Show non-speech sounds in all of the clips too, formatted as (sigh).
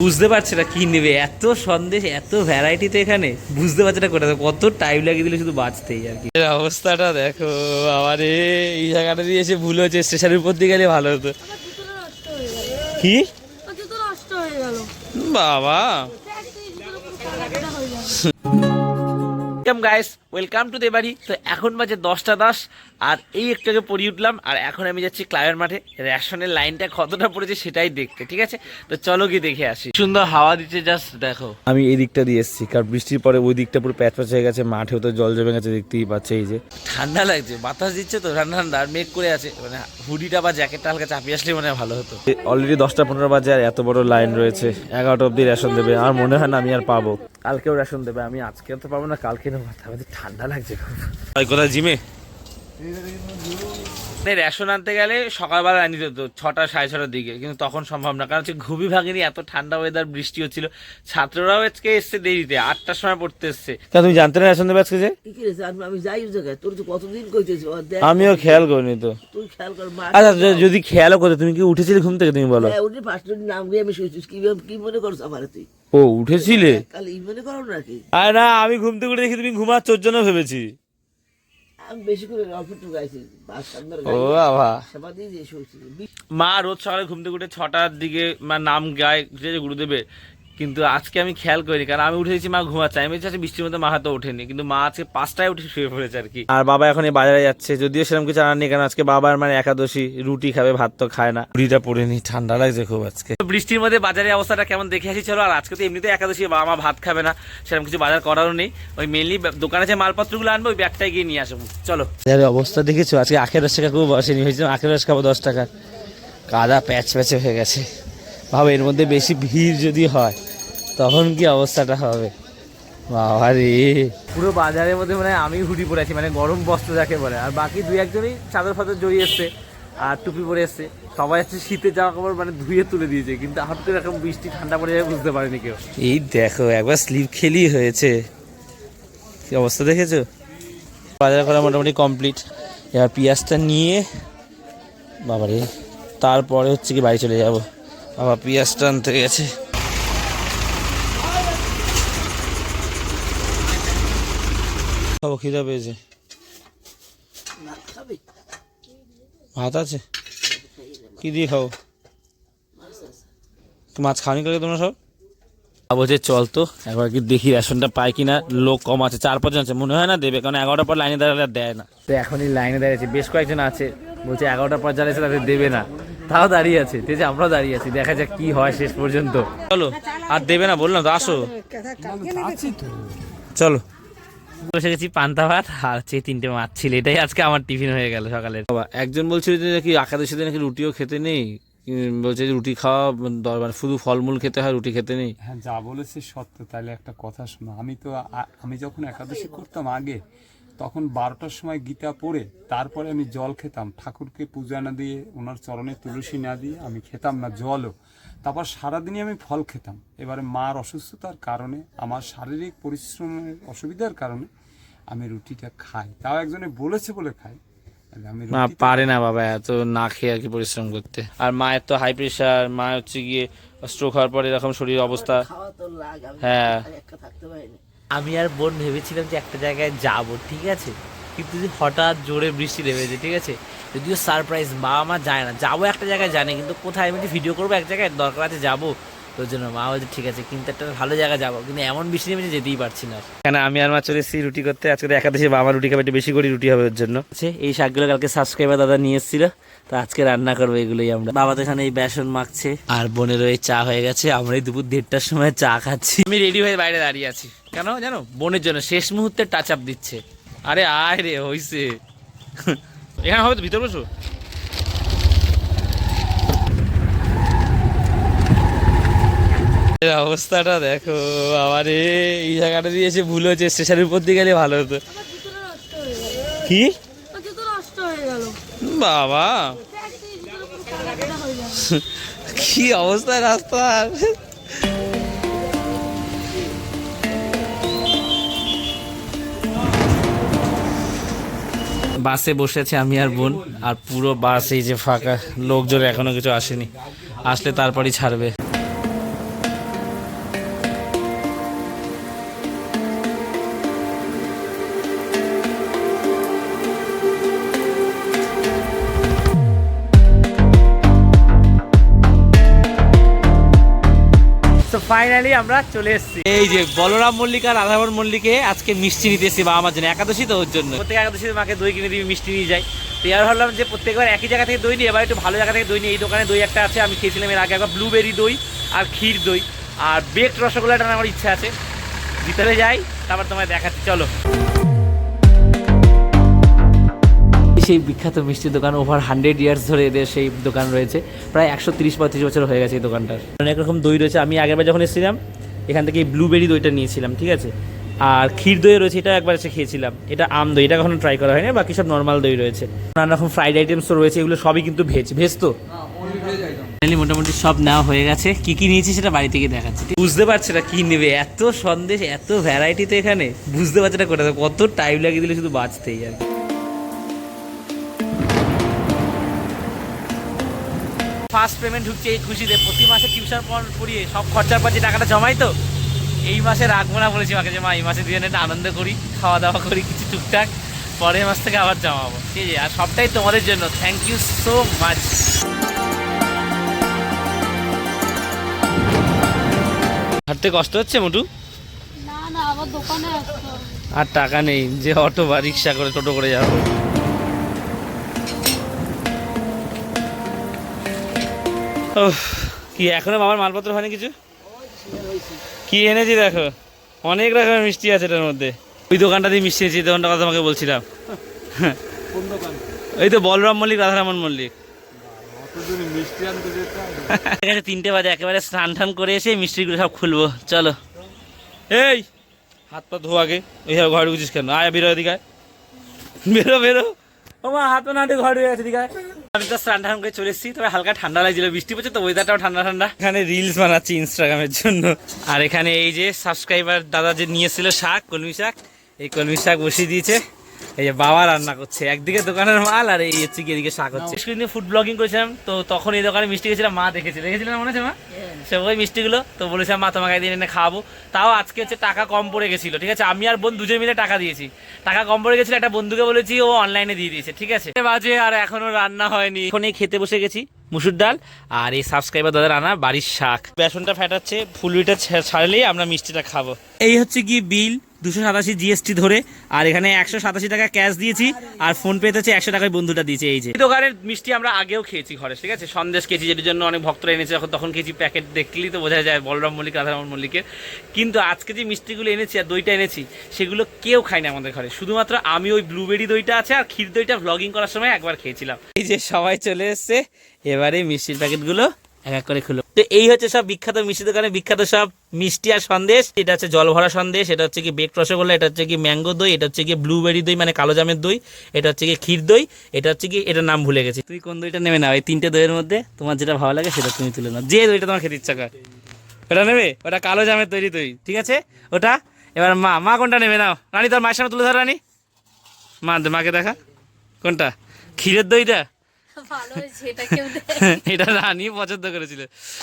বুঝতে পারছে না কি নেবে। এত সন্দেশ এত ভ্যারাইটি তো এখানে। বুঝতে পারছে না কোথায় কত টাইম লাগিয়ে দিলে শুধু বাঁচতেই আর কি। এর অবস্থাটা দেখো আমার এই জায়গাটা দিয়ে এসে ভুল হয়েছে স্টেশনের উপর দিয়ে গেলে ভালো হতো। হয়ে কি? জুতো নষ্ট হয়ে গেল। বাবা! ওয়েলকাম গাইস ওয়েলকাম টু দেবাড়ি তো এখন বাজে দশটা দশ আর এই একটু আগে পড়িয়ে উঠলাম আর এখন আমি যাচ্ছি ক্লাবের মাঠে। রেশনের লাইনটা কতটা পড়েছে সেটাই দেখতে ঠিক আছে? তো চলো গিয়ে দেখে আসি। সুন্দর হাওয়া দিচ্ছে জাস্ট দেখো। আমি এই দিকটা দিয়ে এসেছি কারণ বৃষ্টির পরে ওই দিকটা পুরো প্যাচ প্যাচ হয়ে গেছে মাঠেও তো জল জমে গেছে দেখতেই পাচ্ছে এই যে। ঠান্ডা লাগছে বাতাস দিচ্ছে তো ঠান্ডা ঠান্ডা আর মেঘ করে আছে মানে হুডিটা বা জ্যাকেটটা হালকা চাপিয়ে আসলে মনে ভালো হতো। অলরেডি দশটা পনেরো বাজে আর এত বড় লাইন রয়েছে এগারোটা অব্দি রেশন দেবে আর মনে হয় না আমি আর পাবো। কালকেও রেশন দেবে আমি আজকে তো পাবো না কালকে নেব। ঠান্ডা লাগছে কোথায় জিমে? রেশন আনতে গেলে সকালবেলা আনি দিত ছটা সাড়ে ছটার দিকে কিন্তু তখন সম্ভব না। কারণ হচ্ছে ঘুমই ভাঙেনি এত ঠান্ডা ওয়েদার বৃষ্টি হচ্ছিল ছাত্ররাও আজকে এসছে দেরিতে আটটার সময় পড়তে এসছে। তা তুমি জানতে না রেশন দেবে আজকে যে? কি কি রেছে? আমি আমি যাই জায়গায়। তোর তো কতদিন কইতেছি আমিও খেয়াল করিনি তো। তুই খেয়াল কর মা আচ্ছা যদি খেয়ালও করতে তুমি কি উঠেছিলে ঘুম থেকে তুমি বলো? হ্যাঁ, উঠে পাঁচটা নাম দিয়ে আমি শুয়েছিস কি কি মনে করছ আমার তুই? ও উঠেছিলে? কাল ই মনে করো নাকি? আরে না আমি ঘুম থেকে উঠে দেখি তুমি ঘুমাচ্ছ ওর জন্য ভেবেছি। বেশি করে অল্প একটু গাইছি বাস সামনের ও বাবা। সেবা দিয়ে দিয়ে শুয়েছি। মা রোজ সকালে ঘুম থেকে উঠে ছটার দিকে মা নাম গায়ে আছে গুরুদেবের। কিন্তু আজকে আমি খেয়াল করিনি কারণ আমি উঠে গেছি মা ঘুমাচ্ছে। আমি বলছি বৃষ্টির মধ্যে মা হয়তো ওঠেনি। কিন্তু মা আজকে পাঁচটায় উঠে শুয়ে পড়েছে আর কি। আর বাবা এখন এই বাজারে যাচ্ছে যদিও সেরকম কিছু আনার নেই কারণ আজকে বাবার মানে একাদশী রুটি খাবে ভাত তো খায় না। রুটিটা পরে নি ঠান্ডা লাগছে খুব আজকে। বৃষ্টির মধ্যে বাজারের অবস্থাটা কেমন দেখে আসি চলো আর আজকে তো এমনিতে একাদশী বাবা মা ভাত খাবে না সেরকম কিছু বাজার করারও নেই। ওই মেনলি দোকানে যে মালপত্রগুলো আনব ওই ব্যাগটাই গিয়ে নিয়ে আসব। চলো। অবস্থা দেখেছ? আজকে আখের রস টাকা খুব বসেনি হয়েছে আখের রস খাব দশ টাকা কাদা প্যাচ প্যাচে হয়ে গেছে। ভাবো এর মধ্যে বেশি ভিড় যদি হয় তখন কি অবস্থাটা হবে? বাবা রে পুরো বাজারের মধ্যে মানে আমি হুডি পরে আছি মানে গরম বস্ত্র যাকে বলে। আর বাকি দুই একজনই চাদর ফাদর জড়িয়ে এসছে আর টুপি পরে এসছে। সবাই হচ্ছে শীতের জামা কাপড় মানে ধুয়ে তুলে দিয়েছে কিন্তু হঠাৎ করে এরকম বৃষ্টি ঠান্ডা পড়ে যাবে বুঝতে পারেনি কেউ। এই দেখো একবার স্লিপ খেলি হয়েছে। কি অবস্থা দেখেছ? বাজার করা মোটামুটি কমপ্লিট এবার পেঁয়াজটা নিয়ে বাবারে তারপরে হচ্ছে কি বাড়ি চলে যাব। বাবা পেঁয়াজটা আনতে গেছে। খাব খিদা পেয়েছে। ভাত আছে। কি দিয়ে খাব? তো মাছ খাওয়ানি কালকে তোমরা সব? বলছে চল তো একবার কি দেখি রেশনটা পাই কিনা লোক কম আছে চার পাঁচজন আছে মনে হয় না দেবে কারণ এগারোটার পর লাইনে দাঁড়ালে আর দেয় না। তো এখনই লাইনে দাঁড়িয়েছে বেশ কয়েকজন আছে বলছে এগারোটার পর যারা আছে তাদের দেবে না। তাও দাঁড়িয়ে আছে ঠিক আছে আমরাও দাঁড়িয়ে আছি দেখা যাক কি হয় শেষ পর্যন্ত। চলো আর দেবে না বললাম তো আসো। চলো। বসে গেছি পান্তা ভাত আর হচ্ছে তিনটে মাছ ছিল এটাই আজকে আমার টিফিন হয়ে গেল সকালে বাবা একজন বলছিল যে নাকি একাদশী দিন নাকি রুটিও খেতে নেই। বলছে যে রুটি খাওয়া দরকার মানে শুধু ফলমূল খেতে হয় রুটি খেতে নেই। হ্যাঁ যা বলেছে সত্য তাহলে একটা কথা শোনো। আমি তো আমি যখন একাদশী করতাম আগে তখন বারোটার সময় গীতা পড়ে তারপরে আমি জল খেতাম। ঠাকুরকে পূজা না দিয়ে ওনার চরণে তুলসী না দিয়ে আমি খেতাম না জলও। তারপর সারাদিনই আমি ফল খেতাম। এবারে মার অসুস্থতার কারণে আমার শারীরিক পরিশ্রমের অসুবিধার কারণে আমি রুটিটা খাই। তাও একজনে বলেছে বলে খাই না পারে না বাবা এত না খেয়ে আর কি পরিশ্রম করতে। আর মায়ের তো হাই প্রেশার মা হচ্ছে গিয়ে স্ট্রোক হওয়ার পরে এরকম শরীর অবস্থা। হ্যাঁ। আর একটা থাকতে পারিনি। আমি আর বোন ভেবেছিলাম যে একটা জায়গায় যাব ঠিক আছে? কিন্তু যদি হঠাৎ জোরে বৃষ্টি নেমেছে ঠিক আছে? যদিও সারপ্রাইজ বাবা মা যায় না। যাব একটা জায়গায় জানে কিন্তু কোথায় আমি ভিডিও করব এক জায়গায় দরকার আছে যাব। তোর জন্য মা বলছে ঠিক আছে কিন্তু একটা ভালো জায়গায় যাব। কিন্তু এমন বৃষ্টি নেমেছে যেতেই পারছি না। কেন আমি আর মা চলে এসেছি রুটি করতে। আজকে একাদশী বাবা রুটি খাবে একটু বেশি করে রুটি হবে ওর জন্য। এই শাকগুলো কালকে সাবস্ক্রাইবার দাদা নিয়ে এসেছিল। তো আজকে রান্না করব এগুলোই আমরা। বাবা তো এখানে এই বেসন মাখছে। আর বোনের ওই চা হয়ে গেছে। আমরা এই দুপুর দেড়টার সময় চা খাচ্ছি। আমি রেডি হয়ে বাইরে দাঁড়িয়ে আছি। কেন জানো? বোনের জন্য শেষ মুহূর্তে টাচ আপ দিচ্ছে। আরে আয় রে হইছে। এখানে হবে তো ভিতর বসো। অবস্থাটা দেখো আমার এই জায়গাটা দিয়ে এসে ভুল হয়েছে স্টেশনের উপর দিয়ে গেলে ভালো হতো। কি? বাবা। কি অবস্থা রাস্তার? বাসে বসে আছি আমি আর বোন। আর পুরো বাস এই যে ফাঁকা, লোকজন এখনও কিছু আসেনি। আসলে তারপরই ছাড়বে। ফাইনালি আমরা চলে এসেছি। এই যে বলরাম মল্লিক আর আধাবর মল্লিকে আজকে মিষ্টি নিতে এসেছি বাবা আমার জন্য একাদশী তো ওর জন্য। প্রত্যেক একাদশী মাকে দই কিনে দিবি মিষ্টি নিয়ে যাই। তো এবার ভাবলাম যে প্রত্যেকবার একই জায়গা থেকে দই নিই এবার একটু ভালো জায়গা থেকে দই নিই এই দোকানে দই একটা আছে আমি খেয়েছিলাম এর আগে একবার ব্লুবেরি দই আর ক্ষীর দই। আর বেক রসগোল্লাটা আমার ইচ্ছা আছে। ভিতরে যাই তারপর তোমায় দেখাচ্ছি চলো। সেই বিখ্যাত মিষ্টির দোকান ওভার হান্ড্রেড ইয়ার্স ধরে এদের সেই দোকান রয়েছে। প্রায় একশো তিরিশ পঁয়ত্রিশ বছর হয়ে গেছে এই দোকানটার। অনেক রকম দই রয়েছে। আমি আগেরবার যখন এসেছিলাম এখান থেকে ব্লুবেরি দইটা নিয়েছিলাম ঠিক আছে? আর ক্ষীর দই রয়েছে এটা একবার এসে খেয়েছিলাম। এটা আম দই এটা কখনো ট্রাই করা হয়নি বাকি সব নর্মাল দই রয়েছে। নানা রকম ফ্রাইড আইটেমসও রয়েছে এগুলো সবই কিন্তু ভেজ ভেজ তো? মোটামুটি সব নেওয়া হয়ে গেছে। কি কি নিয়েছি সেটা বাড়ি থেকে দেখাচ্ছি। বুঝতে পারছে না কি নেবে এত সন্দেশ এত ভ্যারাইটি তো এখানে। বুঝতে পারছে না কোথায় কত টাইম লাগিয়ে দিলে শুধু বাঁচতেই আর কি। ফার্স্ট পেমেন্ট ঢুকছে এই খুশিতে। প্রতি মাসে টিউশন পড়িয়ে সব খরচার পর যে টাকাটা জমাই তো? এই মাসে রাখব না বলেছি মাকে যে মা এই মাসে দুজনে একটা আনন্দ করি খাওয়া দাওয়া করি কিছু টুকটাক পরের মাস থেকে আবার জমাবো। ঠিক আছে আর সবটাই তোমাদের জন্য। থ্যাংক ইউ সো মাচ হাঁটতে কষ্ট হচ্ছে মোটু? আর টাকা নেই যে অটো বা রিক্সা করে টোটো করে যাব। কি এখনও বাবার মালপত্র হয়নি কিছু? কি এনেছি দেখো? অনেক রকমের মিষ্টি আছে এটার মধ্যে। ওই দোকানটা দিয়ে মিষ্টি এনেছি এই দোকানটার কথা তোমাকে বলছিলাম। এই তো বলরাম মল্লিক রাধারামন মল্লিক। তিনটে বাজে একেবারে স্নান টান করে এসে মিষ্টিগুলো সব খুলবো। চলো। এই হাত পা ধো আগে এইভাবে ঘরে ঢুকছিস কেন? আয় বেরো এদিকে বেরো বেরো। ও মা হাত পা না ঘরে ঢুকে গেছে। আমি তো স্নান টান করে চলে এসেছি তবে হালকা ঠান্ডা লাগছিল বৃষ্টি পড়ছে তো ওয়েদারটাও ঠান্ডা ঠান্ডা। এখানে রিলস বানাচ্ছি ইনস্টাগ্রামের জন্য। আর এখানে এই যে সাবস্ক্রাইবার দাদা যে নিয়েছিল শাক কলমি শাক এই কলমি শাক বসিয়ে দিয়েছে। এই যে বাবা রান্না করছে। একদিকে দোকানের মাল আর এই হচ্ছে কি এদিকে শাক হচ্ছে। সেদিন ফুড ব্লগিং করেছিলাম তো তখন এই দোকানে মিষ্টি গেছিলাম মা দেখেছিল। দেখেছিলাম মনে আছে মা? সে ওই মিষ্টিগুলো? তো বলেছিলাম মা তোমাকে একদিন এনে খাওয়াবো। তাও আজকে হচ্ছে টাকা কম পড়ে গেছিল ঠিক আছে? আমি আর বোন দুজন মিলে টাকা দিয়েছি। টাকা কম পড়ে গেছিল একটা বন্ধুকে বলেছি ও অনলাইনে দিয়ে দিয়েছে ঠিক আছে? বাজে আর এখনও রান্না হয়নি। এখন এই খেতে বসে গেছি মুসুর ডাল আর এই সাবস্ক্রাইবার দাদা রান্না বাড়ির শাক। বেসনটা ফ্যাটাচ্ছে ফুলুরিটা ছা- ছাড়লেই আমরা মিষ্টিটা খাব। এই হচ্ছে কি বিল। দুশো সাতাশি জিএসটি ধরে আর এখানে একশো সাতাশি টাকা ক্যাশ দিয়েছি আর ফোন পেতে হচ্ছে একশো টাকায় বন্ধুটা দিয়েছে এই যে। দোকানের মিষ্টি আমরা আগেও খেয়েছি ঘরে ঠিক আছে? সন্দেশ খেয়েছি যেটার জন্য অনেক ভক্তরা এনেছে যখন তখন খেয়েছি প্যাকেট দেখলেই তো বোঝা যায় বলরাম মল্লিক রাধারামন মল্লিকের। কিন্তু আজকে যে মিষ্টিগুলো এনেছি আর দইটা এনেছি সেগুলো কেউ খায়নি আমাদের ঘরে। শুধুমাত্র আমি ওই ব্লুবেরি দইটা আছে আর ক্ষীর দইটা ভ্লগিং করার সময় একবার খেয়েছিলাম। এই যে সবাই চলে এসছে এবারে মিষ্টির প্যাকেটগুলো এক এক করে খুলো। তো এই হচ্ছে সব বিখ্যাত মিষ্টি দোকানে বিখ্যাত সব মিষ্টি আর সন্দেশ। এটা হচ্ছে জল ভরা সন্দেশ, এটা হচ্ছে কি বেক রসগোল্লা, এটা হচ্ছে কি ম্যাঙ্গো দই, এটা হচ্ছে কি ব্লুবেরি দই মানে কালো জামের দই, এটা হচ্ছে কি ক্ষীর দই, এটা হচ্ছে কি এটার নাম ভুলে গেছি। তুই কোন দইটা নেবে না? এই তিনটে দইয়ের মধ্যে তোমার যেটা ভালো লাগে সেটা তুমি তুলে নাও। যে দইটা তোমার খেতে ইচ্ছা করে। ওটা নেবে? ওটা কালো জামের তৈরি দই। ঠিক আছে? ওটা? এবার মা মা কোনটা নেবে নাও? রানী তোর মায়ের সামনে তুলে ধর, রানী। মা, মাকে দেখা। কোনটা? ক্ষীরের দইটা? এটা (laughs) রানি পছন্দ করেছিল।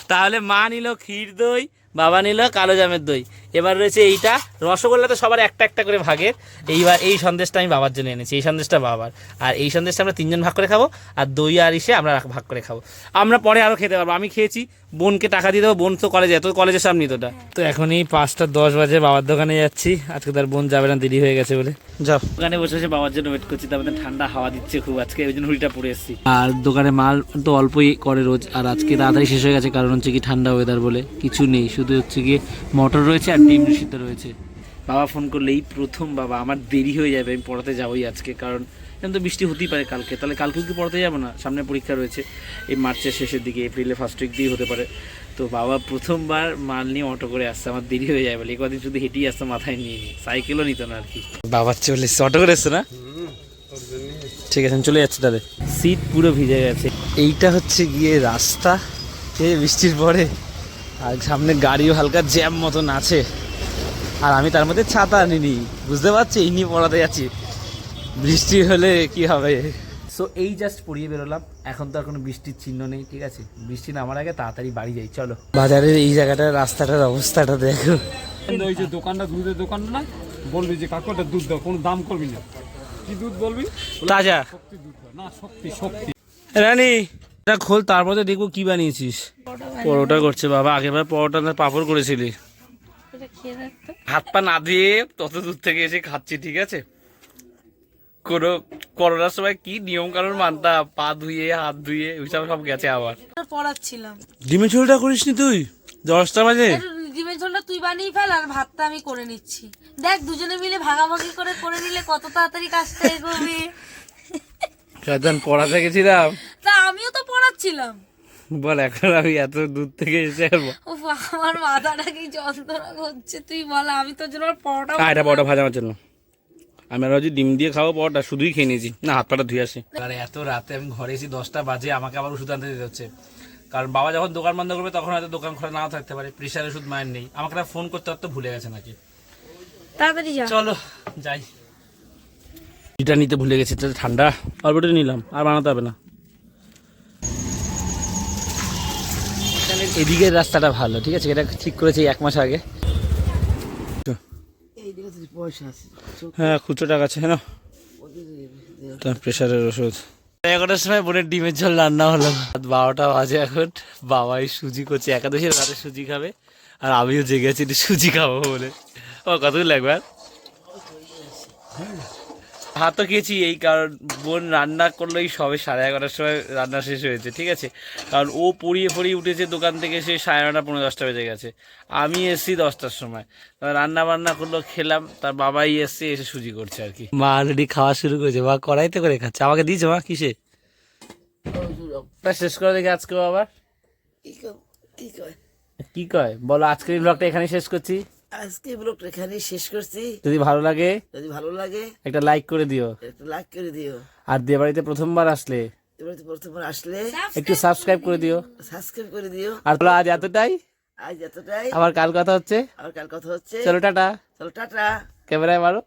তাহলে মা নিল ক্ষীর দই বাবা নিল কালো জামের দই। এবার রয়েছে এইটা। রসগোল্লা তো সবার একটা একটা করে ভাগের। এইবার এই সন্দেশটা আমি বাবার জন্য এনেছি এই সন্দেশটা বাবার। আর এই সন্দেশটা আমরা তিনজন ভাগ করে খাব আর দই আর ইসে আমরা ভাগ করে খাব। আমরা পরে আরও খেতে পারব। আমি খেয়েছি বোনকে টাকা দিয়ে দেবো বোন তো কলেজে তো কলেজের সামনে তোটা তো এখনই পাঁচটা দশ বাজে বাবার দোকানে যাচ্ছি। আজকে তার বোন যাবে না দেরি হয়ে গেছে বলে। যাও। দোকানে বসে বসে বাবার জন্য ওয়েট করছি তারপরে ঠান্ডা হাওয়া দিচ্ছে খুব আজকে ওই জন্য হুড়িটা পরে এসেছি। আর দোকানে মাল তো অল্পই করে রোজ আর আজকে তাড়াতাড়ি শেষ হয়ে গেছে কারণ হচ্ছে কি ঠান্ডা ওয়েদার বলে কিছু নেই। শুধু হচ্ছে গিয়ে মটর রয়েছে আর ডিম সিদ্ধ রয়েছে। বাবা ফোন করলে এই প্রথম বাবা আমার দেরি হয়ে যাবে আমি পড়াতে যাবোই আজকে কারণ এখন তো বৃষ্টি হতেই পারে কালকে। তাহলে কালকেও কি পড়াতে যাব না? সামনে পরীক্ষা রয়েছে এই মার্চের শেষের দিকে এপ্রিলে ফার্স্ট উইক দিয়েই হতে পারে। তো বাবা প্রথমবার মাল নিয়ে অটো করে আসছে আমার দেরি হয়ে যায় বলে। এই কদিন শুধু হেঁটেই আসতো মাথায় নিয়ে নিই সাইকেলও নিত না আর কি। বাবা চলে এসছে অটো করে এসছে না? ঠিক আছে আমি চলে যাচ্ছে তাহলে। সিট পুরো ভিজে গেছে। এইটা হচ্ছে গিয়ে রাস্তা এই বৃষ্টির পরে। আর সামনে গাড়িও হালকা জ্যাম মতন আছে। আর আমি তার মধ্যে ছাতা আনিনি বুঝতে পারছি? এই নিয়ে পড়াতে যাচ্ছি। বৃষ্টি হলে কি হবে? সো এই জাস্ট পড়িয়ে বেরোলাম। এখন তো আর কোনো বৃষ্টির চিহ্ন নেই ঠিক আছে? বৃষ্টি নামার আগে তাড়াতাড়ি বাড়ি যাই চলো। বাজারের এই জায়গাটার রাস্তাটার অবস্থাটা দেখো। ওই যে দোকানটা দুধের দোকানটা না? বলবি যে কাকুটা দুধ দাও কোনো দাম করবি না। কি দুধ বলবি? তাজা। শক্তি দুধ না শক্তি শক্তি। রানী এটা খোল তারপরে দেখব কি বানিয়েছিস। পরোটা করছে বাবা আগেরবার পরোটা না পাপড় করেছিলি। হাত পা না দিয়ে তত দূর থেকে এসে খাচ্ছি ঠিক আছে? কোনো করোনার সময় কি নিয়ম কানুন মানতাম পা ধুয়ে হাত ধুয়ে ওইসব সব গেছে আবার। পড়াচ্ছিলাম। ডিমের ঝোলটা করিসনি তুই? দশটা বাজে? ডিমের ঝোলটা তুই বানিয়ে ফেল আর ভাতটা আমি করে নিচ্ছি। দেখ দুজনে মিলে ভাগাভাগি করে করে নিলে কত তাড়াতাড়ি কাজটা এগোবে। শয়তান পড়াতে গেছিলাম। তা আমিও তো পড়াচ্ছিলাম। বল এখন আমি এত দূর থেকে এসে ও আমার মাথাটা কি যন্ত্রণা করছে তুই বল আমি তোর জন্য পরোটা হ্যাঁ এটা পরোটা ভাজা আমার জন্য। আমি আর ভাবছি ডিম দিয়ে খাব পরোটা শুধুই খেয়ে নিয়েছি। না হাত পাটা ধুয়ে আসি। আর এত রাতে আমি ঘরে এসে দশটা বাজে আমাকে আবার ওষুধ আনতে দিতে হচ্ছে। কারণ বাবা যখন দোকান বন্ধ করবে তখন হয়তো দোকান খোলা নাও থাকতে পারে। প্রেশার ওষুধ মায়ের নেই। আমাকে ফোন করতে হয়তো ভুলে গেছে নাকি। তাড়াতাড়ি চলো যাই। এটা নিতে ভুলে গেছি, এটা ঠান্ডা। অল্পটা নিলাম, আর বানাতে হবে না। এদিকের রাস্তাটা ভালো, ঠিক আছে? এটা ঠিক করেছি এক মাস আগে। হ্যাঁ খুচরো টাকা আছে হ্যাঁ ওদের প্রেশারের ওষুধ। এগারোটার সময় বোনের ডিমের ঝোল রান্না হলো। রাত বারোটা বাজে এখন। বাবাই সুজি করছে, একাদশের রাতে সুজি খাবে, আর আমিও জেগে আছি সুজি খাব বলে। ও কতগুলো লাগবে আর? ভাত তো খেয়েছি এই কারণ বোন রান্না করল এই সবে সাড়ে এগারোটার সময় রান্না শেষ হয়েছে ঠিক আছে? কারণ ও পড়িয়ে পড়িয়ে উঠেছে দোকান থেকে সে সাড়ে নটা পনেরো দশটা বেজে গেছে। আমি এসছি দশটার সময়। তারপর রান্না বান্না করল খেলাম তার বাবাই এসছে এসে সুজি করছে আর কি। মা অলরেডি খাওয়া শুরু করেছে মা কড়াইতে করে খাচ্ছে আমাকে দিয়েছে মা কিসে? শেষ করে দেখে আজকে আবার। কি কয় কি কয়? বলো আজকের ব্লগটা এখানে শেষ করছি। আজকে ব্লগটা এখানে শেষ করছি। যদি ভালো লাগে যদি ভালো লাগে একটা লাইক করে দিও। একটা লাইক করে দিও। আর দিয়ে বাড়িতে প্রথমবার আসলে এবার প্রথমবার আসলে একটু সাবস্ক্রাইব করে দিও। সাবস্ক্রাইব করে দিও। আর তাহলে আজ এতটাই। আজ এতটাই। আবার কাল কথা হচ্ছে। আবার কাল কথা হচ্ছে। চলো টাটা। চলো টাটা। ক্যামেরায় মারো।